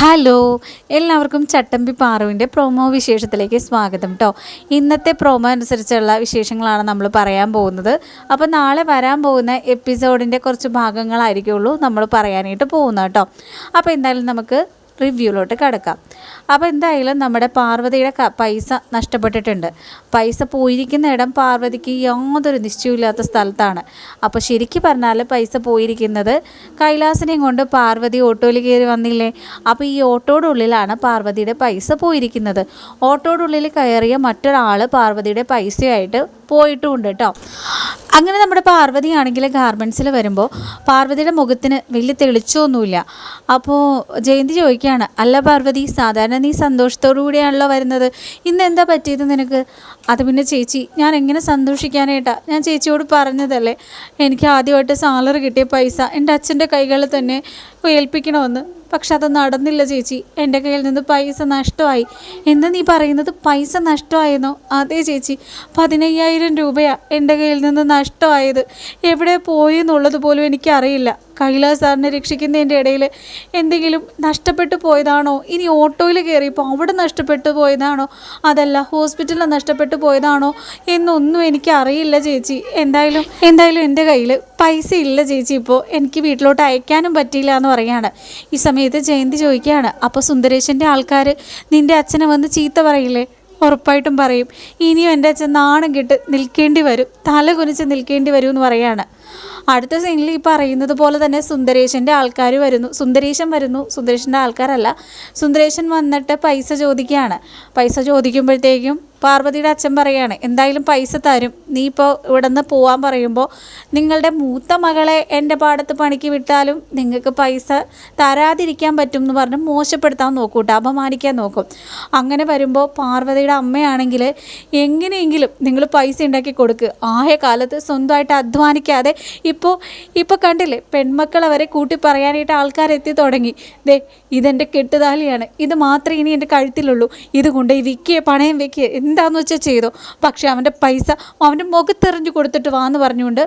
Hello എല്ലാവർക്കും ചട്ടമ്പി പാറുവിന്റെ promo വിശേഷത്തിലേക്ക് സ്വാഗതം കേട്ടോ ഇന്നത്തെ പ്രൊമോ അനുസരിച്ചുള്ള വിശേഷങ്ങളാണ് നമ്മൾ പറയാൻ പോകുന്നത്. അപ്പോൾ നാളെ വരാൻ പോകുന്ന എപ്പിസോഡിന്റെ കുറച്ച് ഭാഗങ്ങളായിരിക്കുള്ളൂ നമ്മൾ പറയാനായിട്ട് പോകുന്നത് കേട്ടോ അപ്പോൾ എന്തായാലും നമുക്ക് റിവ്യൂലോട്ട് കിടക്കാം. അപ്പോൾ എന്തായാലും നമ്മുടെ പാർവതിയുടെ പൈസ നഷ്ടപ്പെട്ടിട്ടുണ്ട്. പൈസ പോയിരിക്കുന്ന ഇടം പാർവതിക്ക് യാതൊരു നിശ്ചയമില്ലാത്ത സ്ഥലത്താണ്. അപ്പോൾ ശരിക്കും പറഞ്ഞാൽ പൈസ പോയിരിക്കുന്നത് കൈലാസിനെയും കൊണ്ട് പാർവതി ഓട്ടോയിൽ കയറി വന്നില്ലേ? അപ്പോൾ ഈ ഓട്ടോയുടെ ഉള്ളിലാണ് പാർവതിയുടെ പൈസ പോയിരിക്കുന്നത്. ഓട്ടോയുടെ ഉള്ളിൽ കയറിയ മറ്റൊരാൾ പാർവതിയുടെ പൈസയായിട്ട് പോയിട്ടുമുണ്ട് കേട്ടോ അങ്ങനെ നമ്മുടെ പാർവതിയാണെങ്കിൽ ഗാർമെൻസിൽ വരുമ്പോൾ പാർവതിയുടെ മുഖത്തിന് വലിയ തെളിച്ചമൊന്നുമില്ല അപ്പോൾ ജയന്തി ചോദിക്കുകയാണ് അല്ല പാർവതി സാധാരണ നീ സന്തോഷത്തോടു കൂടിയാണല്ലോ വരുന്നത്. ഇന്ന് എന്താ പറ്റിയത് നിനക്ക്? അത് പിന്നെ ചേച്ചി ഞാൻ എങ്ങനെ സന്തോഷിക്കാനായിട്ടാ? ഞാൻ ചേച്ചിയോട് പറഞ്ഞതല്ലേ എനിക്ക് ആദ്യമായിട്ട് സാലറി കിട്ടിയ പൈസ എന്റെ അച്ഛന്റെ കൈകളിൽ തന്നെ ഏൽപ്പിക്കണമെന്ന്. പക്ഷെ അത് നടന്നില്ല ചേച്ചി. എന്റെ കയ്യിൽ നിന്ന് പൈസ നഷ്ടമായി. എന്ന് നീ പറയുന്നത് പൈസ നഷ്ടമായെന്നോ അതെ ചേച്ചി. പതിനയ്യായിരം രൂപയാണ് എന്റെ കയ്യിൽ നിന്ന് നഷ്ടമായത്. എവിടെ പോയി എന്നുള്ളത് പോലും എനിക്കറിയില്ല. കൈലാസ് സാറിനെ രക്ഷിക്കുന്നതിന്റെ ഇടയിൽ എന്തെങ്കിലും നഷ്ടപ്പെട്ടു പോയതാണോ? ഇനി ഓട്ടോയിൽ കയറിയപ്പോൾ അവിടെ നഷ്ടപ്പെട്ടു പോയതാണോ? അതല്ല ഹോസ്പിറ്റലിൽ നഷ്ടപ്പെട്ടു പോയതാണോ? എന്നൊന്നും എനിക്ക് അറിയില്ല ചേച്ചി. എന്തായാലും എന്തായാലും എന്റെ കയ്യിൽ പൈസ ഇല്ല ചേച്ചി. ഇപ്പോൾ എനിക്ക് വീട്ടിലോട്ട് അയക്കാനും പറ്റിയില്ല എന്ന് പറയാണ് ഈ സമയത്ത് ജയന്തി ചോദിക്കുകയാണ് അപ്പോൾ സുന്ദരേശന്റെ ആൾക്കാർ നിന്റെ അച്ഛനെ വന്ന് ചീത്ത പറയില്ലേ? ഉറപ്പായിട്ടും പറയും. ഇനിയും എന്റെ അച്ഛൻ നാണം കെട്ട് നിൽക്കേണ്ടി വരും. തല കുനിച്ച് നിൽക്കേണ്ടി വരും എന്ന് പറയാണ്. അടുത്ത സീനിൽ ഈ പറയുന്നത് പോലെ തന്നെ സുന്ദരേശന്റെ ആൾക്കാർ വരുന്നു. സുന്ദരേശൻ വരുന്നു. സുന്ദരേശന്റെ ആൾക്കാരല്ല. സുന്ദരേശൻ വന്നിട്ട് പൈസ ചോദിക്കുകയാണ്. പൈസ ചോദിക്കുമ്പോഴത്തേക്കും പാർവതിയുടെ അച്ഛൻ പറയാണ് എന്തായാലും പൈസ തരും. നീ ഇപ്പോൾ ഇവിടെ നിന്ന് പോകാൻ പറയുമ്പോൾ നിങ്ങളുടെ മൂത്ത മകളെ എന്റെ പാടത്ത് പണിക്ക് വിട്ടാലും നിങ്ങൾക്ക് പൈസ തരാതിരിക്കാൻ പറ്റും എന്ന് പറഞ്ഞ് മോശപ്പെടുത്താൻ നോക്കും കേട്ടോ അപമാനിക്കാൻ നോക്കും. അങ്ങനെ വരുമ്പോൾ പാർവതിയുടെ അമ്മയാണെങ്കിൽ എങ്ങനെയെങ്കിലും നിങ്ങൾ പൈസ ഉണ്ടാക്കി കൊടുക്കുക ആയ കാലത്ത് സ്വന്തമായിട്ട് അധ്വാനിക്കാതെ ഇപ്പോൾ ഇപ്പോൾ കണ്ടില്ലേ പെൺമക്കൾ അവരെ കൂട്ടി പറയാനായിട്ട് ആൾക്കാരെത്തി തുടങ്ങി. ദേ ഇതെന്റെ കെട്ടുതാലിയാണ്. ഇത് മാത്രമേ ഇനി എന്റെ കഴുത്തിലുള്ളൂ. ഇത് കൊണ്ട് ഈ വിൽക്കുക പണയം വെക്കുക എന്താന്ന് വെച്ചാൽ ചെയ്തു. പക്ഷേ അവന്റെ പൈസ അവന്റെ മുഖത്തെറിഞ്ഞു കൊടുത്തിട്ട് വാന്ന് പറഞ്ഞുകൊണ്ട്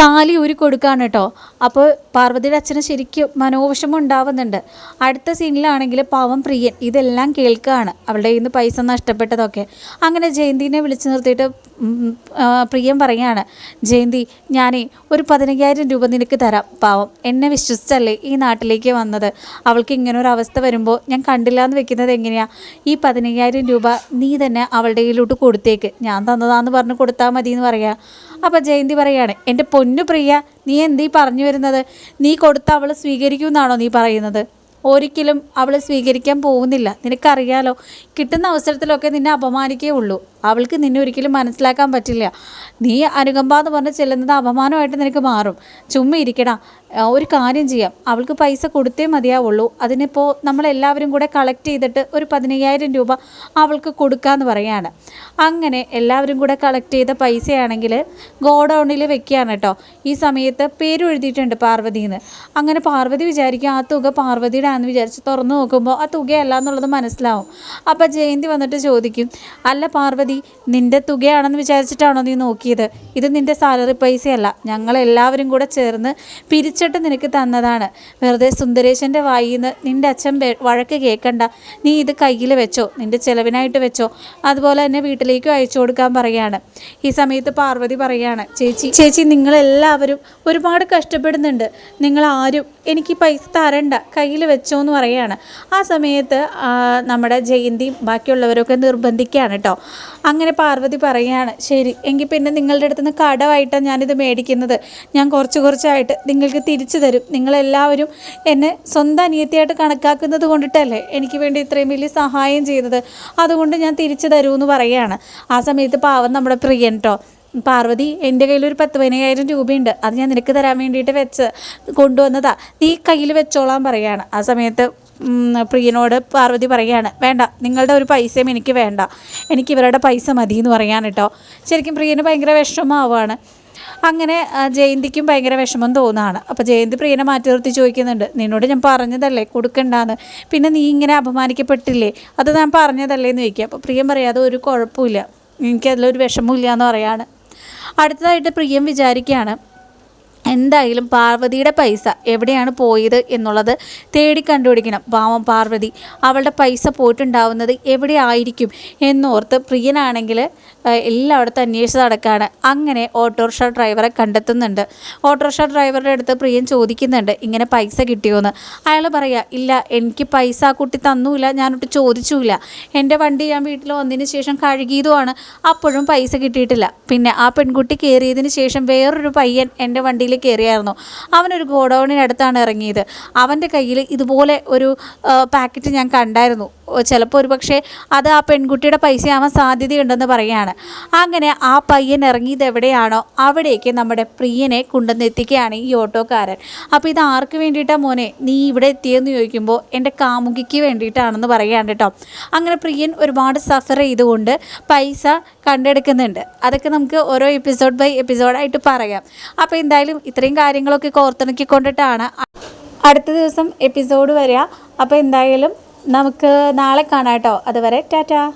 താലി ഊരി കൊടുക്കാണ് കേട്ടോ. അപ്പോൾ പാർവതിയുടെ അച്ഛന് ശരിക്കും മനോവിഷമം ഉണ്ടാവുന്നുണ്ട്. അടുത്ത സീനിലാണെങ്കിൽ പാവം പ്രിയൻ ഇതെല്ലാം കേൾക്കുകയാണ് അവളുടെ നിന്ന് പൈസ നഷ്ടപ്പെട്ടതൊക്കെ. അങ്ങനെ ജയന്തിനെ വിളിച്ചു നിർത്തിയിട്ട് പ്രിയം പറയാണ് ജയന്തി ഞാനേ ഒരു പതിനയ്യായിരം രൂപ നിനക്ക് തരാം. പാവം എന്നെ വിശ്വസിച്ചല്ലേ ഈ നാട്ടിലേക്ക് വന്നത്? അവൾക്ക് ഇങ്ങനെ ഒരു അവസ്ഥ വരുമ്പോൾ ഞാൻ കണ്ടില്ല എന്ന് വെക്കുന്നത് എങ്ങനെയാ? ഈ പതിനയ്യായിരം രൂപ നീ തന്നെ അവളുടെ കയ്യിലോട്ട് കൊടുത്തേക്ക്. ഞാൻ തന്നതാന്ന് പറഞ്ഞ് കൊടുത്താൽ മതി എന്ന് പറയാം. അപ്പോൾ ജയന്തി പറയാണ് എന്റെ പൊന്നു പ്രിയ നീ എന്തീ പറഞ്ഞു വരുന്നത്? നീ കൊടുത്ത അവൾ സ്വീകരിക്കുമെന്നാണോ നീ പറയുന്നത്? ഒരിക്കലും അവൾ സ്വീകരിക്കാൻ പോകുന്നില്ല. നിനക്കറിയാലോ കിട്ടുന്ന അവസരത്തിലൊക്കെ നിന്നെ അപമാനിക്കേ ഉള്ളൂ. അവൾക്ക് നിന്നെ ഒരിക്കലും മനസ്സിലാക്കാൻ പറ്റില്ല. നീ അനുകമ്പ എന്ന് പറഞ്ഞ് ചെല്ലുന്നത് അപമാനമായിട്ട് നിനക്ക് മാറും. ചുമ്മാ ഇരിക്കടാ. ഒരു കാര്യം ചെയ്യാം. അവൾക്ക് പൈസ കൊടുത്തേ മതിയാവുള്ളൂ. അതിനിപ്പോൾ നമ്മളെല്ലാവരും കൂടെ കളക്ട് ചെയ്തിട്ട് ഒരു പതിനയ്യായിരം രൂപ അവൾക്ക് കൊടുക്കാമെന്ന് പറയാണ്. അങ്ങനെ എല്ലാവരും കൂടെ കളക്ട് ചെയ്ത പൈസയാണെങ്കിൽ ഗോഡൗണിൽ വെക്കുകയാണ് കേട്ടോ. ഈ സമയത്ത് പേരും എഴുതിയിട്ടുണ്ട് പാർവതിന്ന്. അങ്ങനെ പാർവതി വിചാരിക്കും ആ തുക പാർവതിയുടെ ആണെന്ന് വിചാരിച്ച് തുറന്നു നോക്കുമ്പോൾ ആ തുകയല്ല എന്നുള്ളത് മനസ്സിലാവും. അപ്പോൾ ജയന്തി വന്നിട്ട് ചോദിക്കും അല്ല പാർവതി നിന്റെ തുകയാണെന്ന് വിചാരിച്ചിട്ടാണോ നീ നോക്കിയത്? ഇത് നിന്റെ സാലറി പൈസയല്ല. ഞങ്ങളെല്ലാവരും കൂടെ ചേർന്ന് പിരിച്ചിട്ട് നിനക്ക് തന്നതാണ്. വെറുതെ സുന്ദരേശന്റെ വായിൽ നിന്ന് നിന്റെ അച്ഛൻ വഴക്ക് കേൾക്കണ്ട നീ ഇത് കയ്യിൽ വെച്ചോ നിന്റെ ചിലവിനായിട്ട് വെച്ചോ. അതുപോലെ തന്നെ വീട്ടിലേക്കും അയച്ചു കൊടുക്കാൻ പറയാണ്. ഈ സമയത്ത് പാർവതി പറയാണ് ചേച്ചി ചേച്ചി നിങ്ങളെല്ലാവരും ഒരുപാട് കഷ്ടപ്പെടുന്നുണ്ട്. നിങ്ങൾ ആരും എനിക്ക് പൈസ തരണ്ട കയ്യിൽ വെച്ചോ എന്ന് പറയാണ്. ആ സമയത്ത് നമ്മുടെ ജയന്തി ബാക്കിയുള്ളവരൊക്കെ നിർബന്ധിക്കുകയാണ് കേട്ടോ അങ്ങനെ പാർവതി പറയാണ് ശരി എങ്കിൽ പിന്നെ നിങ്ങളുടെ അടുത്ത് നിന്ന് കടമായിട്ടാണ് ഞാനിത് മേടിക്കുന്നത്. ഞാൻ കുറച്ച് കുറച്ചായിട്ട് നിങ്ങൾക്ക് തിരിച്ചു തരും. നിങ്ങളെല്ലാവരും എന്നെ സ്വന്തം അനിയത്തിയായിട്ട് കണക്കാക്കുന്നത് കൊണ്ടിട്ടല്ലേ എനിക്ക് വേണ്ടി ഇത്രയും വലിയ സഹായം ചെയ്തത്. അതുകൊണ്ട് ഞാൻ തിരിച്ചു തരൂ എന്ന് പറയുകയാണ് ആ സമയത്ത് പാവം നമ്മുടെ പ്രിയൻ കേട്ടോ പാർവതി എന്റെ കയ്യിൽ ഒരു പത്ത് പതിനയ്യായിരം രൂപയുണ്ട്. അത് ഞാൻ നിനക്ക് തരാൻ വേണ്ടിയിട്ട് വെച്ച് കൊണ്ടുവന്നതാ. നീ കയ്യിൽ വെച്ചോളാൻ പറയാണ്. ആ സമയത്ത് പ്രിയനോട് പാർവതി പറയാണ് വേണ്ട നിങ്ങളുടെ ഒരു പൈസയും എനിക്ക് വേണ്ട. എനിക്ക് ഇവരുടെ പൈസ മതി എന്ന് പറയാൻ കേട്ടോ ശരിക്കും പ്രിയന് ഭയങ്കര വിഷമമാവുകയാണ് അങ്ങനെ ജയന്തിക്കും ഭയങ്കര വിഷമം തോന്നുകയാണ് അപ്പോൾ ജയന്തി പ്രിയനെ മാറ്റി നിർത്തി ചോദിക്കുന്നുണ്ട് നിന്നോട് ഞാൻ പറഞ്ഞതല്ലേ? കൊടുക്കണ്ടാന്ന്. പിന്നെ നീ ഇങ്ങനെ അപമാനിക്കപ്പെട്ടില്ലേ? അത് ഞാൻ പറഞ്ഞതല്ലേ എന്ന് ചോദിക്കുക അപ്പോൾ പ്രിയം പറയാതെ ഒരു കുഴപ്പമില്ല. എനിക്കതിലൊരു വിഷമമില്ല എന്ന് പറയാണ്. അടുത്തതായിട്ട് പ്രിയം വിചാരിക്കുകയാണ്. എന്തായാലും പാർവതിയുടെ പൈസ എവിടെയാണ് പോയത് എന്നുള്ളത് തേടി കണ്ടുപിടിക്കണം. പാവം പാർവതി അവളുടെ പൈസ പോയിട്ടുണ്ടാവുന്നത് എവിടെ ആയിരിക്കും എന്നോർത്ത് പ്രിയനാണെങ്കിൽ എല്ലായിടത്തും അന്വേഷിച്ച് നടക്കുകയാണ് അങ്ങനെ ഓട്ടോറിക്ഷ ഡ്രൈവറെ കണ്ടെത്തുന്നുണ്ട്. ഓട്ടോറിക്ഷ ഡ്രൈവറുടെ അടുത്ത് പ്രിയൻ ചോദിക്കുന്നുണ്ട് ഇങ്ങനെ പൈസ കിട്ടിയോന്ന്? അയാൾ പറയുക ഇല്ല എനിക്ക് പൈസ ആ കുട്ടി തന്നൂല ഞാനൊട്ട് ചോദിച്ചുമില്ല എന്റെ വണ്ടി ഞാൻ വീട്ടിൽ വന്നതിന് ശേഷം കഴുകിയതുമാണ് അപ്പോഴും പൈസ കിട്ടിയിട്ടില്ല. പിന്നെ ആ പെൺകുട്ടി കയറിയതിന് ശേഷം വേറൊരു പയ്യൻ എന്റെ വണ്ടിയിൽ കയറിയായിരുന്നു. അവനൊരു ഗോഡൗണിനടുത്താണ് ഇറങ്ങിയത്. അവന്റെ കയ്യിൽ ഇതുപോലെ ഒരു പാക്കറ്റ് ഞാൻ കണ്ടായിരുന്നു. ചിലപ്പോൾ ഒരു പക്ഷേ അത് ആ പെൺകുട്ടിയുടെ പൈസയാവാൻ സാധ്യതയുണ്ടെന്ന് പറയുകയാണ്. അങ്ങനെ ആ പയ്യൻ ഇറങ്ങിയത് എവിടെയാണോ അവിടേക്ക് നമ്മുടെ പ്രിയനെ കൊണ്ടുവന്നെത്തിക്കുകയാണ് ഈ ഓട്ടോക്കാരൻ. അപ്പോൾ ഇത് ആർക്ക് വേണ്ടിയിട്ടാണ് മോനെ? നീ ഇവിടെ എത്തിയെന്ന് ചോദിക്കുമ്പോൾ എന്റെ കാമുകിക്ക് വേണ്ടിയിട്ടാണെന്ന് പറയുകയാണ് കേട്ടോ. അങ്ങനെ പ്രിയൻ ഒരുപാട് സഫർ ചെയ്തുകൊണ്ട് പൈസ കണ്ടെടുക്കുന്നുണ്ട്. അതൊക്കെ നമുക്ക് ഓരോ എപ്പിസോഡ് ബൈ എപ്പിസോഡായിട്ട് പറയാം. അപ്പോൾ എന്തായാലും ഇത്രയും കാര്യങ്ങളൊക്കെ കോർത്തിണക്കിക്കൊണ്ടിട്ടാണ് അടുത്ത ദിവസം എപ്പിസോഡ് വരിക. അപ്പോൾ എന്തായാലും നമുക്ക് നാളെ കാണാം കേട്ടോ. അതുവരെ ടാറ്റാ.